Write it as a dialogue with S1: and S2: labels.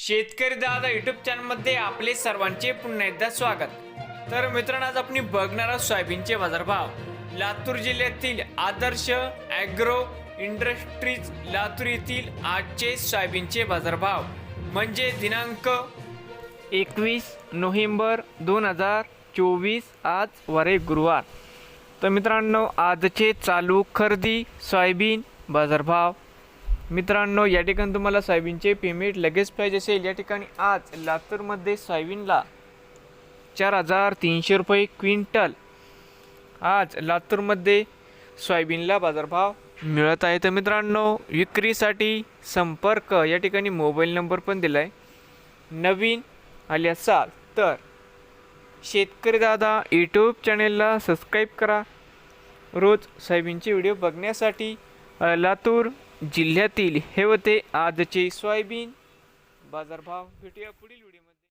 S1: शेतकरी दादा युट्यूब चॅनलमध्ये आपले सर्वांचे पुन्हा एकदा स्वागत. तर मित्रांनो आज आपण बघणार आहोत सोयाबीनचे बाजारभाव. लातूर जिल्ह्यातील आदर्श ॲग्रो इंडस्ट्रीज लातूर येथील आजचे सोयाबीनचे बाजारभाव. म्हणजे दिनांक एकवीस नोव्हेंबर दोन हजार चोवीस आज वारे गुरुवार. तर मित्रांनो आजचे चालू खरेदी सोयाबीन बाजारभाव मित्रांनो या ठिकाणी तुम्हाला सोयाबीनचे पेमेंट लगेच पाहिजे असेल. या ठिकाणी आज लातूरमध्ये सोयाबीनला चार हजार तीनशे रुपये क्विंटल. आज लातूरमध्ये सोयाबीनला बाजारभाव मिळत आहे. तर मित्रांनो विक्रीसाठी संपर्क. या ठिकाणी मोबाईल नंबर पण दिला आहे नवीन आले असाल तर शेतकरी दादा यूट्यूब चॅनेलला सबस्क्राईब करा. रोज सोयाबीनचे व्हिडिओ बघण्यासाठी लातूर जिल्ह्यातील हे होते आजचे सोयाबीन. बाजारभाव भेटूया पुढील व्हिडिओमध्ये.